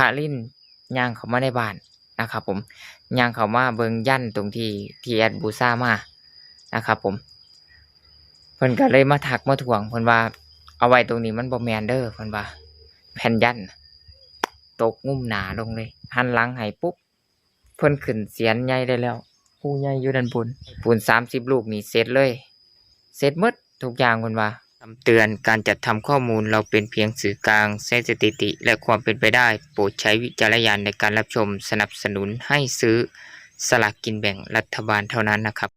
ระลินย่างเขามาในบ้านนะครับผมย่างเขามาเบิงยันตรงที่ที่แอดบูซ่ามานะครับผมเพิ่นก็เลยมาทักมาทวงเพิ่นว่าเอาไว้ตรงนี้มันบ่แมนเด้อเพิ่นว่าแผ่นยันตกงุ่มหนาลงเลยหันหลังให้ปุ๊บเพิ่นขึ้นเสียนใหญ่ได้แล้วผู้ใหญ่อยู่ด้านบนปูน30ลูกนี่เสร็จเลย เสร็จมดทุกอย่างเพิ่นว่า คำเตือนการจัดทำข้อมูลเราเป็นเพียงสื่อกลางใช้สถิติ และความเป็นไปได้ โปรดใช้วิจารณญาณในการรับชมสนับสนุนให้ซื้อสลากกินแบ่งรัฐบาลเท่านั้นนะครับ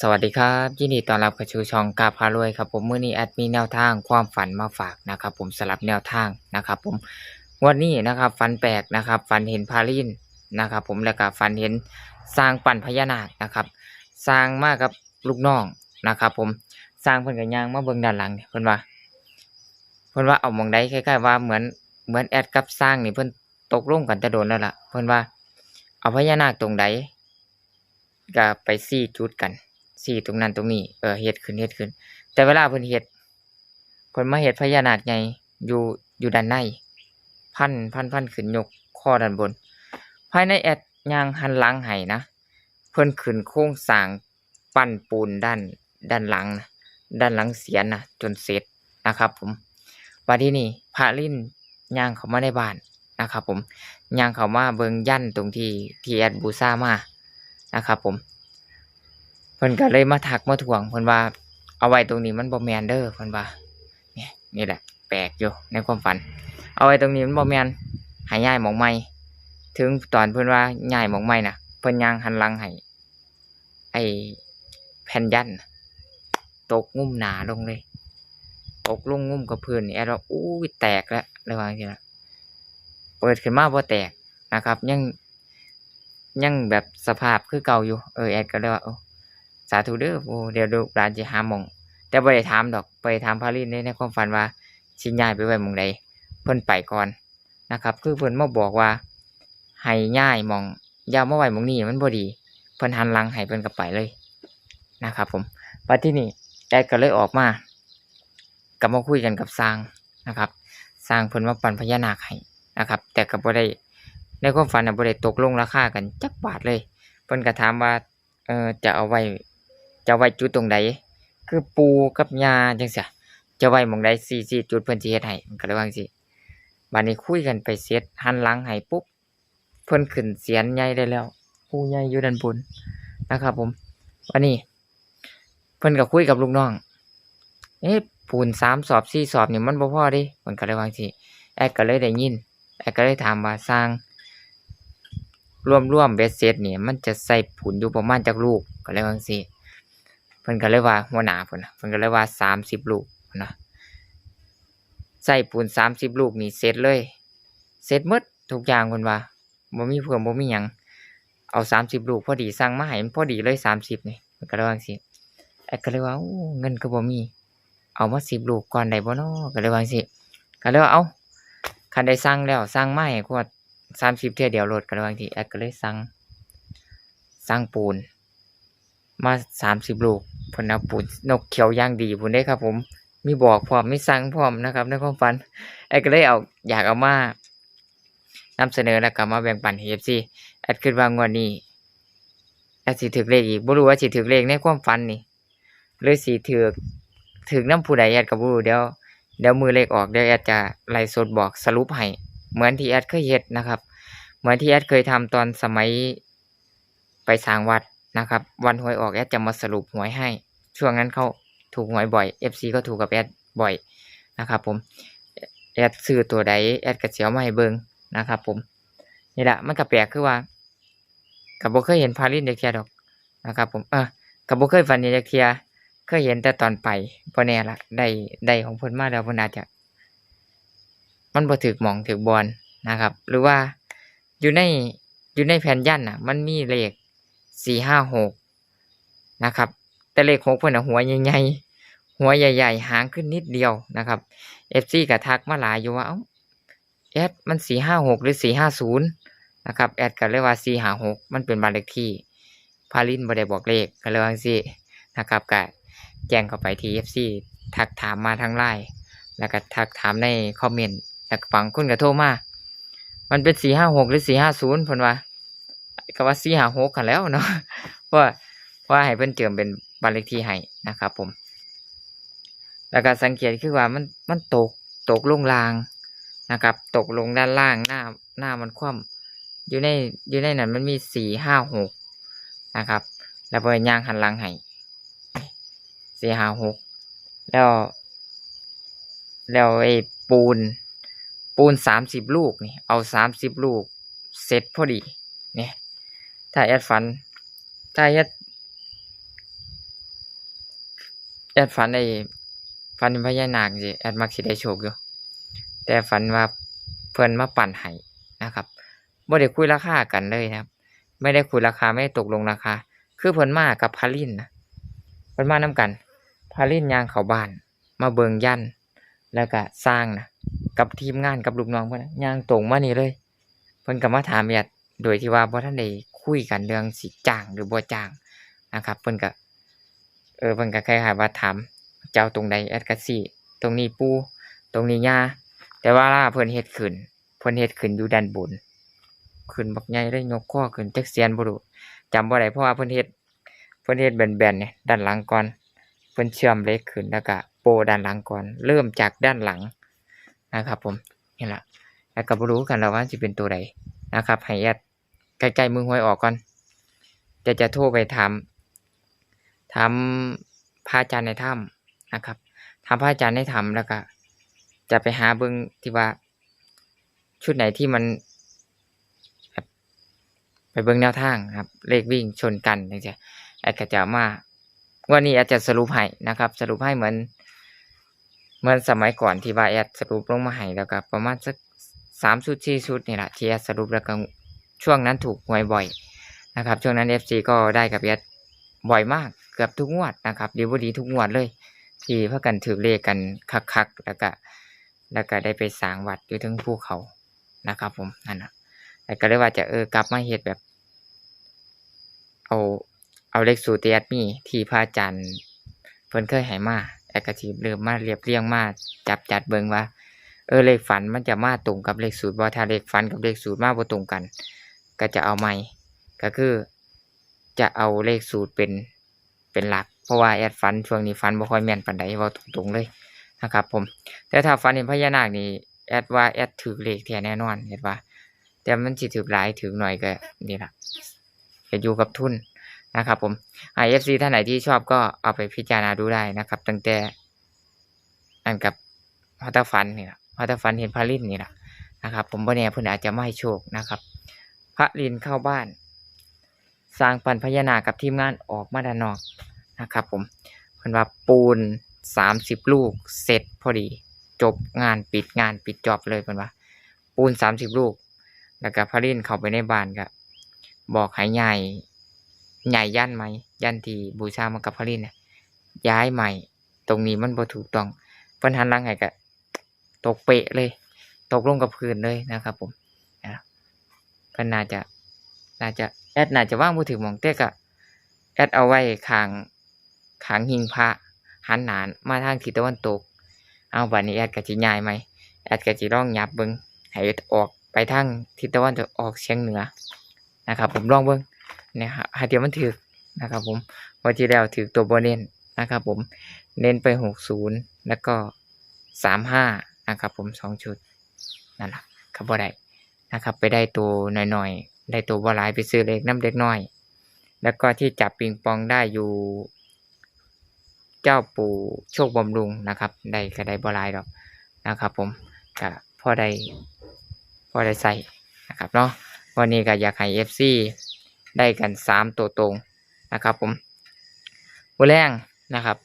สวัสดีครับยินดีต้อนรับเข้าสู่ช่องกาพารวยครับผมมื้อนี้แอดมีแนวทางความฝันมาฝากนะครับผมสลับแนวทางนะครับผมวันนี้นะครับฝันแปลกนะครับฝันเห็นพาลินนะครับผมแล้วก็ฝันเห็นสร้างปั่นพญานาคนะครับ สร้างมากับลูกน้องนะครับผม สร้างเพิ่นก็ย่างมาเบิ่งด้านหลังเนี่ยเพิ่นว่าเพิ่นว่าเอามองใดคล้ายๆว่าเหมือนเหมือนแอดกับสร้างนี่เพิ่นตกลงกันแต่โดนแล้วล่ะเพิ่นว่า เอาพญานาคตรงใดก็ไปซี่จุดกันซี่ตรงนั้นตรงนี้เออเฮ็ดขึ้นเฮ็ดขึ้น แต่เวลาเพิ่นเฮ็ดเพิ่นมาเฮ็ดพญานาคใหญ่อยู่อยู่ด้านในพันพันพันขึ้นยกข้อด้านบน ภายในแอดย่างหันหลังให้นะเพิ่นขึ้นโครงสร้างปั้นปูนด้านด้านหลังนะ ด้านหลังเสียนนะจนเสร็จนะครับ ผมวันที่นี่พระลินย่างเขามาในบ้านนะครับ ผมย่างเขามาเบิงยันตรงที่ที่แอดบูซ่ามานะครับ ผมเพิ่นก็เลยมาทักมาทวงเพิ่นว่า เอาไว้ตรงนี้มันบ่แมนเด้อเพิ่นว่าเนี่ยนี่แหละ แปลกอยู่ในความฝัน เอาไว้ตรงนี้มันบ่แมนห้ย้ายหมองใหม่ถึงตอนเพิ่นว่าย้ายหมองใหม่น่ะเพิ่นย่างหันหลังให้ไอแผ่นยันนะ ตกงุ่มหนาลงเลย ตกลงงุ่มกับพื้นนี่แอดว่าอู้แตกแล้วระวังทีละเปิดขึ้นมาบ่แตกนะครับ ยังยังแบบสภาพคือเก่าอยู่ เออแอดก็เลยว่าสาธุเด้อโอ้เดี๋ยวดูร้านจะหามอง แต่ได้ถามดอกไปถามพาลินในในความฝันว่าสิย้ายไปไว้มองใดเพิ่นไปก่อนนะครับ คือเพิ่นมาบอกว่าให้ย้ายมองยาวเมาไว้หมองนี้มันบ่ดี เพิ่นหันหลังให้เพิ่นก็ไปเลยนะครับ ผมปัจที่นี่ แอดก็เลยออกมาก็มาคุยกันกับสร้างนะครับ สร้างเพิ่นมาปั่นพญานาคให้นะครับ แต่ก็บ่ได้ในความฝันน่ะบ่ได้ตกลงราคากันจักบาทเลยเพิ่นก็ถามว่าเออจะเอาไว้จะไว้จุดตรงใดคือปูกับยาจังซี่จะไว้หม่องใด4 4จุดเพิ่นสิเฮ็ดให้มันก็เลยว่าจังซี่บัดนี้คุยกันไปเสร็จหันหลังให้ปุ๊บเพิ่นขึ้นเสียนใหญ่ได้แล้ว ผู้ใหญ่อยู่ด้านบนนะครับผมวันนี้ เพิ่นก็คุยกับลูกน้อง เอ๊ะปูนสามสอบสี่สอบนี่มันบ่พอดิเพิ่นก็เลยวางสิแอดก็เลยได้ยิน แอดก็เลยถามว่าสร้าง รวมรวมๆเบ็ดเสร็จนี่มันจะใส่ปูนอยู่ประมาณจักลูกก็เลยวางสิเพิ่นก็เลยว่าหัวหน้าเพิ่นเพิ่นก็เลยว่าสามสิบลูกนะใส่ปูนสามสิบลูกนี่เสร็จเลยเสร็จหมดทุกอย่างเพิ่นว่าบ่มีเพิ่มบ่มีหยังเอาสามสิบลูกพอดีสั่งมาให้มันพอดีเลยสามสิบนี่มันก็เลยว่าจังซี่แอ ดก็เลยว่าเงินก็บ่มี เอามาสิบลูกก่อนได้บ่น้อก็เลยว่าจังซี่ก็เลยว่าเอาคันได้สั่งแล้วสั่งไม้ขวดสามสิบเที่ยเดียวโหลดก็เลยว่าจังซี่แอดก็เลยสั่งสั่งปูน มาสามสิบลูกเพิ่นเอาปูนนกเขียวย่างดีพุ่นเด้ครับ ผมมีบอกพร้อมมีสั่งพร้อมนะครับในความฝันแอดก็เลยเอาอยากเอามานำเสนอแล้วก็มาแบ่งปันให้ FC แอดคิดว่างวดนี้แอดสิถึกเลขอีกบ่รู้ว่าสิถึกเลขในความฝันนี่ หรือสิถึกถึกน้ำผู้ใดแอดก็บ่รู้เดี๋ยวเดี๋ยวมือเลขออกเดี๋ยวแอดจะไล่สดบอกสรุปให้เหมือนที่แอดเคยเฮ็ดนะครับ เหมือนที่แอดเคยทำตอนสมัยไปสางวัดนะครับ วันหวยออกแอดจะมาสรุปหวยให้ ช่วงนั้นเขาถูกหวยบ่อย FC ก็ถูกกับแอดบ่อยนะครับ ผมแอดซื้อตัวใดแอดก็สิเอามาให้เบิงนะครับ ผมนี่แหละมันก็แปลกคือว่ากับโบเคยเห็นพาลินเด็กเทียดอกนะครับ ผมเออกับโบเคยฝันเห็นเด็กเทีย ยเห็นแต่ตอนไปพอแน่ละได้ได้ของเพิ่นมาแล้วเพิ่นอาจจะ มันบ่ถึกหมองถึกบอลนะครับ หรือว่าอยู่ในอยู่ในแผ่นยันน่ะ มันมีเลขสี่ห้าหกนะครับ แต่เลขหกเพิ่นน่ะหัวใหญ่ๆหัวใหญ่ ๆ หางขึ้นนิดเดียวนะครับเอฟซีก็ทักมาหลายอยู่ว่าเอ้าแอดมันสี่ห้าหกหรือสี่ห้าศูนย์นะครับแอดก็เลยว่าสี่ห้าหกมันเป็นบ้านเลขที่พาลินบ่ได้บอกเลขก็เลยว่าสินะครับก็ แจ้งเข้าไปที่ FC ทักถามมาทางไลน์แล้วก็ทักถามในคอมเมนต์แล้วก็ฟังคุณก็โทรมา มันเป็นสี่ห้าหกหรือสี่ห้าศูนย์พนว่าก็ว่าสี่ห้าหกกันแล้วเนาะเพราะว่าว่าให้เพิ่นเจิมเป็นบ้านเลขที่ให้นะครับผม แล้วก็สังเกตคือว่ามันมันตกตกลงรางนะครับ ตกลงด้านล่างหน้าหน้ามันคว่ำอยู่ในอยู่ในนั้นมันมีสี่ห้าหกนะครับ แล้วเพิ่นยางหันหลังให้ สี่ห้าหกแล้ว แล้วไอ้ปูน ปูนสามสิบลูกนี่เอาสามสิบลูกเสร็จพอดีเนี่ยถ้าแอดฝัน ถ้าแอดแอดฝันไอ้ฝันพญานาคสิแอดมักสิได้โชคอยู่แต่ฝันว่าเพิ่นมาปั่นให้นะครับบ่ได้คุยราคากันเลยนะครับ ไม่ได้คุยราคาไม่ได้ตกลงราคา คือเพิ่นมากับพาลินนะเพิ่นมานํกัน พาลินยางเขาบ้าน มาเบิงยัน แล้วก็สร้างนะกับทีมงานกับลูกน้องเพิ่นน่ะย่างตรงมานี่เลย เพิ่นก็มาถามแอดโดยที่ว่าบ่ทันได้คุยกันเรื่องสิจ้างหรือบ่จ้างนะครับ เพิ่นก็เออเพิ่นก็คล้ายๆว่าถามเจ้าตรงใดแอดก็สิตรงนี้ปูตรงนี้ย่าแต่ว่าล่าเพิ่นเฮ็ดขึ้นเพิ่นเฮ็ดขึ้นอยู่ด้านบนขึ้นบักใหญ่เลยยกข้อขึ้นจักเสียนบ่รู้จำบ่ได้เพราะว่าเพิ่นเฮ็ดเพิ่นเฮ็ดแบนๆเนี่ยด้านหลังก่อน เพิ่นเชื่อมเล็กขึ้นแล้วก็โปด้านหลังก่อน เริ่มจากด้านหลังนะครับ ผมนี่แหละแล้วก็บรู้กันแล้วว่าสิเป็นตัวใดนะครับให้แอดใกล้ๆมือหวยออกก่อนจะจะโทรไปถามถามพระอาจารย์ในถ้ำนะครับถามพระอาจารย์ในถ้ำแล้วก็จะไปหาเบิ่งที่ว่า ชุดไหนที่มัน ไปเบิ่งแนวทางครับ เลขวิ่งชนกันนี่จะแอดก็จะเอามา วันนี้อาจจะสรุปให้นะครับ สรุปให้เหมือน เหมือนสมัยก่อนที่ว่าแอดสรุปลงมาให้แล้วก็ประมาณสักสามชุดสี่ชุดนี่แหละที่แอดสรุปแล้วก็ช่วงนั้นถูกหวยบ่อยนะครับ ช่วงนั้นเอฟซีก็ได้กับแอดบ่อยมากเกือบทุกงวดนะครับดีบ่ดีทุกงวดเลย ที่พากันถือเลขกันคักๆแล้วก็แล้วก็ได้ไปสางวัดอยู่ถึงภูเขานะครับ ผมนั่นนะแต่ก็เลยว่าจะเออกลับมาเฮ็ดแบบ เอา เอาเลขสูตรที่แอดมีที่พระอาจารย์เพิ่นเคยให้มาแอดก็สิเริ่มมาเรียบเรียงมาจับจัดเบิ่งว่า เออเลขฝันมันจะมาตรงกับเลขสูตรบ่ถ้าเลขฝันกับเลขสูตรมาบ่ตรงกัน ก็จะเอาใหม่ก็คือจะเอาเลขสูตรเป็นเป็นหลัก เพราะว่าแอดฝันช่วงนี้ฝันบ่ค่อยแม่นปานใดเว้าตรงๆเลยนะครับ ผม แต่ถ้าฝันเห็นพญานาคนี่แอดว่าแอดถือเลขแท้แน่นอนเห็นว่า แต่มันสิถือหลายถือหน่อยก็นี่ล่ะก็อยู่กับทุน นะครับผมไอเอฟซีท่านไหนที่ชอบก็เอาไปพิจารณาดูได้นะครับ ตั้งแต่อันกับพัตฟันนี่แหละพัตฟันเห็นพระลินนี่แหละนะครับ ผมว่าเนี่ยเพื่อนอาจจะไม่โชคนะครับ พระลินเข้าบ้าน สร้างปันพญานากับทีมงานออกมาด้านนอกนะครับ ผมเพื่อนว่าปูนสามสิบลูกเสร็จพอดี จบงานปิดงานปิดจอบเลยเพื่อนว่า ปูนสามสิบลูก แล้วก็พระลินเข้าไปในบ้านก็บอกให้ใหญ่ ใหญ่ย่านไหมย่านที่บูชามากับพระลินเนี่ยย้ายใหม่ ตรงนี้มันบ่ถูกต้องเพิ่นหันหลังให้ก็ตกเปะเลย ตกลงกับพื้นเลยนะครับ ผมนะเพิ่นน่าจะน่าจะแอดน่าจะว่างบ่ถึงมองแต่ก็แอดเอาไว้ขางขางหิงพระหันหนานมาทางทิศตะวันตก เอาบัดนี้แอดก็สิย้ายไหมแอดก็สิลองยับเบิงให้ออกไปทางทิศตะวันตกออกเฉียงเหนือนะครับ ผมลองเบิง นี่ยฮะหาเดียวมันถือนะครับผมวันที่แล้วถือตัวโบเน้นนะครับผมเน้นไปหกศูนย์แล้วก็สามห้านะครับผมสองชุดนั่นแหละครับบ่ได้นะครับไปได้ตัวหน่อยๆ ได้ตัวบหลายไปซื้อเล็กน้ำเล็กน้อย แล้วก็ที่จับปิงปองได้อยู่ เจ้าปู่โชคบำรุงนะครับได้ก็ได้บหลายดอกนะครับผมก็พอได้พอได้ใส่นะครับเนาะวันนี้ก็อยากให้เอฟซี ได้กันสามตัวตรงนะครับผมวันแรงนะครับ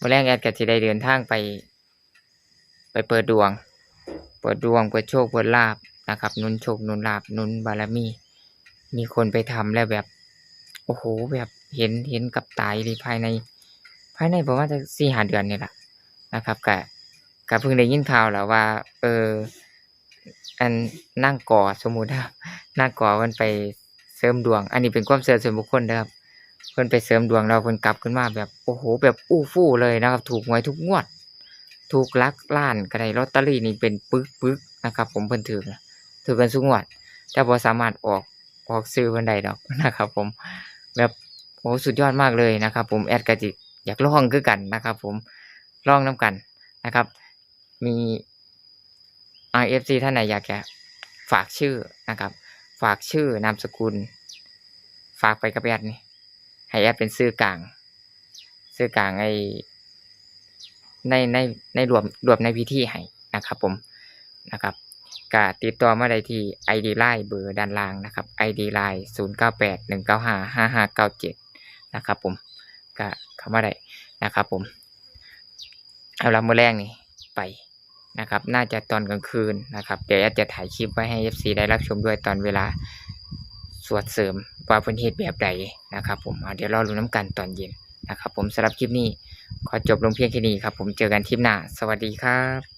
วันแรงแอดก็จะได้เดินทางไป ไปเปิดดวง เปิดดวงเปิดโชคเปิดลาบนะครับนุนโชคนุนลาบนุนบารมี มีคนไปทำแล้วแบบ โอ้โหแบบเห็นเห็นกับตายเลยภายใน ภายในประมาณจะสี่หาเดือนนี่แหละนะครับกะกะเพิ่งได้ยินข่าวแล้วว่า เอออันนั่งก่อสมมุติว่านั่งก่อมันไป ริมดวง อันนี้เป็นความเชื่อส่วนบุคคลนะครับ เพิ่นไปเสริมดวงเราเพิ่นกลับขึ้นมาแบบโอ้โหแบบอู้ฟู่เลยนะครับ ถูกหวยทุกงวด ถูกลักล้านก็ได้ลอตเตอรี่นี่เป็นปึกปึกนะครับ ผมเพิ่นถือนะถือกันสุงวด แต่บ่สามารถออกออกซื้อเพิ่นได้ดอกนะครับ ผมแบบโอ้สุดยอดมากเลยนะครับ ผมแอดก็จิอยากลองคือกันนะครับ ผมลองนํกันนะครับ มี RFC ท่านไหนอยากจะฝากชื่อนะครับ ฝากชื่อนามสกุล ฝากไปกับแอดนี่ให้แอดเป็นซื้อกลาง ซื้อกลางไอในในในรวมรวมในพิธีให้นะครับ ผมนะครับก็ติดต่อมาได้ที่ ID Line เบอร์ด้านล่างนะครับ ID Line 0 9 8 1 9 5 5 5 9 7 นะครับ ผมก็เข้ามาได้นะครับ ผมเอาละมือแรกนี่ไป นะครับ น่าจะตอนกลางคืนนะครับ เดี๋ยวแอดจะถ่ายคลิปไว้ให้ FC ได้รับชมด้วยตอนเวลาสวดเสริมว่าเพิ่นเฮ็ดแบบใดนะครับ ผมเดี๋ยวรอรุ้นน้ำกันตอนเย็นนะครับ ผมสำหรับคลิปนี้ ขอจบลงเพียงแค่นี้ครับ ผมเจอกันคลิปหน้า สวัสดีครับ